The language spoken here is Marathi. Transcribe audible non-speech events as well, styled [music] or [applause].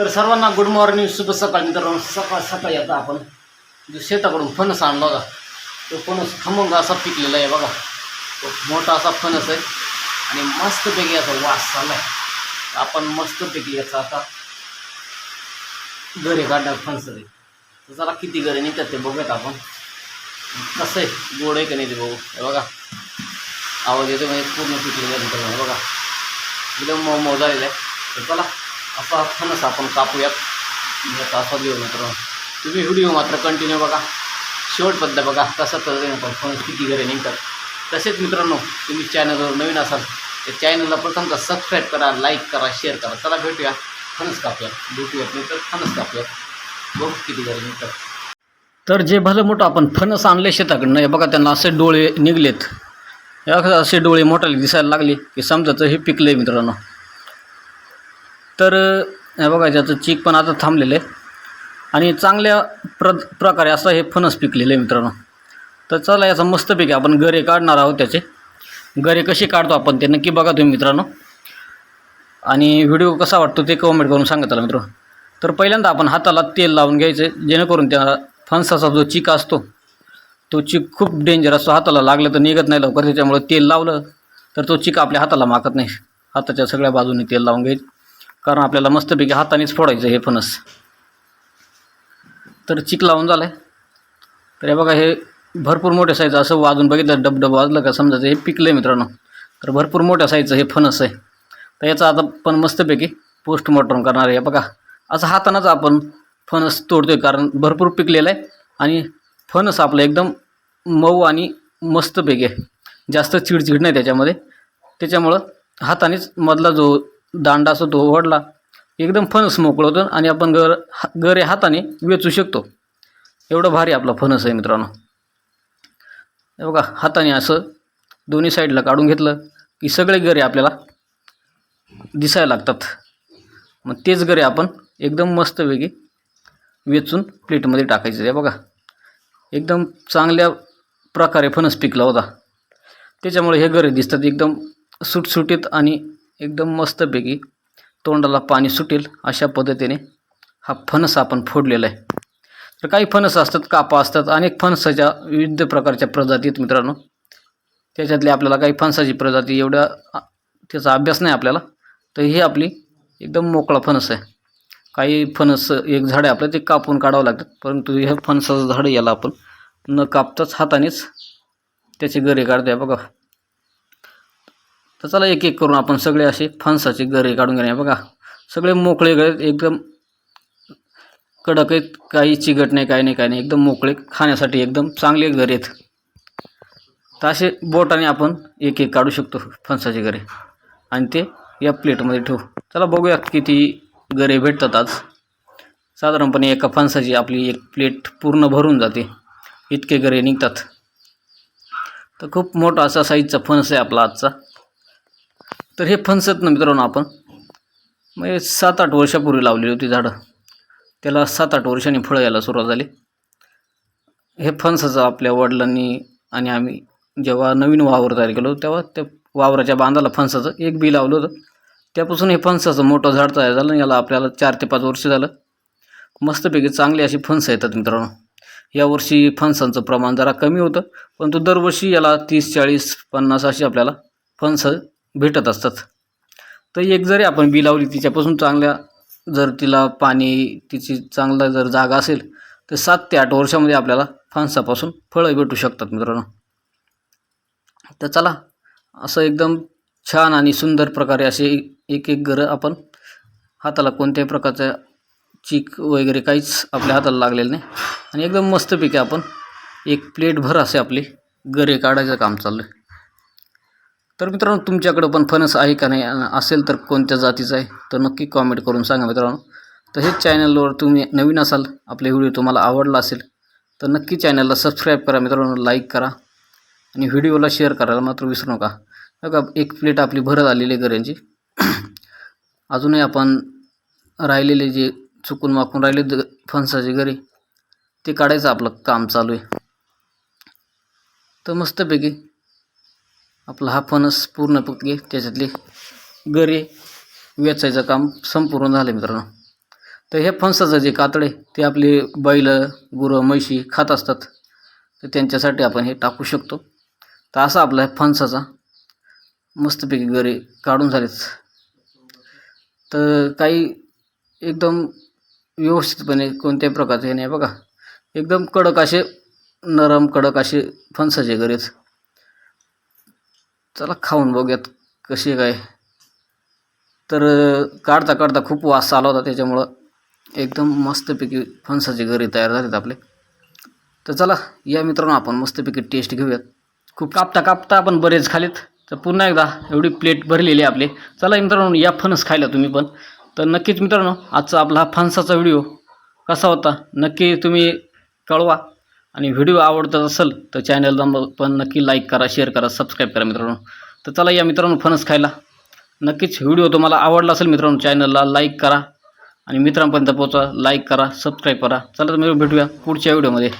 तर सर्वांना गुड मॉर्निंग शुभ सकाळ मित्रांनो. सकाळ सकाळी आता आपण जो शेताकडून फणस आणला होता तो फणस खमंग असा पिकलेला आहे बघा. तो मोठा असा फणस आहे आणि मस्तपैकी याचा वास चालला आहे आपण मस्तपैकी याचा आता घरी काढणार फणस आहे. तर चला किती घरी निघतात ते बघूयात आपण. कसं आहे? गोड आहे का नाही ते बघू. हे बघा. आवाज येतो म्हणजे पूर्ण पिकलेला मित्रांनो. बघा. एकदम मऊ मऊ झालेला आहे. तर चला. असा फणस आपण कापूयात. याचा आस्वाद घेऊ मित्र तुम्ही व्हिडिओ मात्र कंटिन्यू बघा. शेवटपर्यंत बघा कसा तर फणस किती घरी निघतात. तसेच मित्रांनो तुम्ही चॅनलवर नवीन असाल तर चॅनलला प्रथमतः सबस्क्राईब करा लाईक करा शेअर करा. चला भेटूया फणस कापूयात. भेटूयात नाही तर फणस कापूयात. बघ किती घरी निघतात. तर जे भलं मोठं आपण फणस आणले शेताकडनं हे बघा त्यांना असे डोळे निघलेत. असे डोळे मोठाले दिसायला लागले की समजायचं हे पिकलं आहे मित्रांनो. तर हे बघा ज्याचं चीक पण आता थांबलेलं आहे. आणि चांगल्या प्र प्रकारे असं हे फणस पिकलेलं आहे मित्रांनो. तर चला याचा मस्तपैकी आपण गरे काढणार आहोत त्याचे. गरे कसे काढतो आपण ते नक्की बघा तुम्ही मित्रांनो. आणि व्हिडिओ कसा वाटतो ते कमेंट करून सांगा त्याला मित्रांनो. तर पहिल्यांदा आपण हाताला तेल लावून घ्यायचं जेणेकरून त्या फणसाचा जो चीक असतो तो चीक खूप डेंजर असतो. हाताला लागलं तर निघत नाही लवकर. त्याच्यामुळे तेल लावलं तर तो चीक आपल्या हाताला माकत नाही. हाताच्या सगळ्या बाजूने तेल लावून घ्यायचं. कारण आपल्याला मस्तपैकी हातानेच फोडायचं हे फणस. तर चिक लावून झालं आहे तर हे बघा हे भरपूर मोठ्या साईजचं असं वाजून बघितलं डबडब वाजलं का समजायचं हे पिकलं आहे मित्रांनो. तर भरपूर मोठ्या साईजचं हे फणस आहे. तर याचा आता पण मस्तपैकी पोस्टमॉर्टम करणार आहे. बघा असं हातानंच आपण फणस तोडतो आहे कारण भरपूर पिकलेलं आहे आणि फणस आपलं एकदम मऊ आणि मस्तपैकी आहे. जास्त चिडचिड नाही त्याच्यामध्ये. त्याच्यामुळं हातानेच मधला जो दांडा असतो तो ओढला. एकदम फणस मोकळं होतं आणि आपण गर हा गरे हाताने वेचू शकतो. एवढं भारी आपला फणस आहे मित्रांनो. हे बघा हाताने असं दोन्ही साईडला काढून घेतलं की सगळे गरे आपल्याला दिसायला लागतात. मग तेच गरे आपण एकदम मस्तपैकी वेचून प्लेटमध्ये टाकायचे. आहे बघा एकदम चांगल्या प्रकारे फणस पिकला होता. त्याच्यामुळे हे गरे दिसतात एकदम सुटसुटीत आणि एकदम मस्तपैकी तोंडाला पाणी सुटेल अशा पद्धतीने हा फणस आपण फोडलेला आहे. तर काही फणस असतात कापा असतात अनेक फणसाच्या विविध प्रकारच्या प्रजाती आहेत मित्रांनो. त्याच्यातली आपल्याला काही फणसाची प्रजाती एवढ्या त्याचा अभ्यास नाही आपल्याला तर ही आपली एकदम मोकळा फणस आहे. काही फणस एक झाड आहे आपलं ते कापून काढावं लागतात परंतु हे फणसाचं झाड याला आपण न कापताच हातानेच त्याचे गरे काढते बघा. तर चला एक एक करून आपण सगळे असे फणसाचे गरे काढून घेणे बघा सगळे मोकळे गळे एकदम कडक आहेत काही चिगट नाही काही नाही काही नाही. एकदम मोकळे खाण्यासाठी एकदम चांगले गरे आहेत. तर असे बोटाने आपण एक एक काढू शकतो फणसाचे गरे आणि ते या प्लेटमध्ये ठेवू. चला बघूया किती गरे भेटतात आज. साधारणपणे एका फणसाची आपली एक प्लेट पूर्ण भरून जाते. इतके गरे निघतात. तर खूप मोठा असा साईजचा फणस आहे आपला आजचा. तर हे फणसत ना मित्रांनो आपण. म्हणजे सात आठ वर्षापूर्वी लावलेली होती झाडं. त्याला सात आठ वर्षांनी फळं यायला सुरुवात झाली. हे फणसाचं आपल्या वडिलांनी आणि आम्ही जेव्हा नवीन वावर तयार केलं होतं तेव्हा त्या वावराच्या बांधाला फणसाचं एक बी लावलं होतं. त्यापासून हे फणसाचं मोठं झाड तयार झालं याला आपल्याला चार ते पाच वर्ष झालं. मस्तपैकी चांगली अशी फणसं येतात मित्रांनो. यावर्षी फणसांचं प्रमाण जरा कमी होतं परंतु दरवर्षी याला तीस चाळीस पन्नास अशी आपल्याला फणसं भेटत असतात. तर एक जरी आपण बी लावली तिच्यापासून चांगल्या जर तिला पाणी तिची चांगला जर जागा असेल तर सात ते आठ वर्षामध्ये आपल्याला फांसापासून फळं भेटू शकतात मित्रांनो. तर चला असं एकदम छान आणि सुंदर प्रकारे असे एक एक घरं आपण हाताला कोणत्याही प्रकारचं चीक वगैरे काहीच आपल्या हाताला लागलेलं नाही. आणि एकदम मस्तपैकी आपण एक प्लेटभर असे आपले गरे काढायचं काम चाललं आहे तर मित्रांनो तुमच्याकडं पण फणस आहे का नाही असेल तर कोणत्या जातीचं आहे तर नक्की कॉमेंट करून सांगा मित्रांनो. तसेच चॅनलवर तुम्ही नवीन असाल आपले व्हिडिओ तुम्हाला आवडला असेल तर नक्की चॅनलला सबस्क्राईब करा मित्रांनो लाईक करा आणि व्हिडिओला शेअर करायला मात्र विसरू नका. बघा एक प्लेट आपली भरत आलेली आहे गऱ्यांची [clears throat] अजूनही आपण राहिलेले जे चुकून माकून राहिले द फणसाचे घरी ते काढायचं आपलं काम चालू आहे. तर मस्तपैकी आपला हा फणस पूर्णपैकी त्याच्यातले गरे वेचायचं काम संपूर्ण झालं मित्रांनो. तर हे फणसाचं जे कातडे ते आपले बैल गुरं म्हैशी खात असतात. तर त्यांच्यासाठी आपण हे टाकू शकतो. तर असा आपला फणसाचा मस्तपैकी गरे काढून झालेच तर काही एकदम व्यवस्थितपणे कोणत्याही प्रकारचे हे नाही बघा. एकदम कडक असे नरम कडक असे फणसाचे गरेच चला खाऊन बघूयात कशी काय. तर काढता काढता खूप वास आला होता त्याच्यामुळं. एकदम मस्तपैकी फणसाची घरी तयार झालेत आपले. तर चला या मित्रांनो आपण मस्तपैकी टेस्ट घेऊयात. खूप कापता कापता आपण बरेच खालीत. तर पुन्हा एकदा एवढी प्लेट भरलेली आहे आपले. चला मित्रांनो या फणस खायला तुम्ही पण. तर नक्कीच मित्रांनो आजचा आपला हा फणसाचा व्हिडिओ कसा होता? नक्की तुम्ही कळवा. आणि व्हिडिओ आवडत असेल तर चॅनलला पण नक्की लाईक करा शेअर करा सबस्क्राईब करा मित्रांनो. तर चला या मित्रांनो फणस खायला. नक्कीच व्हिडिओ तुम्हाला आवडला असेल मित्रांनो चॅनलला लाईक करा. आणि मित्रांपर्यंत पोचा लाईक करा सबस्क्राईब करा. चला तर मी भेटूया पुढच्या व्हिडिओमध्ये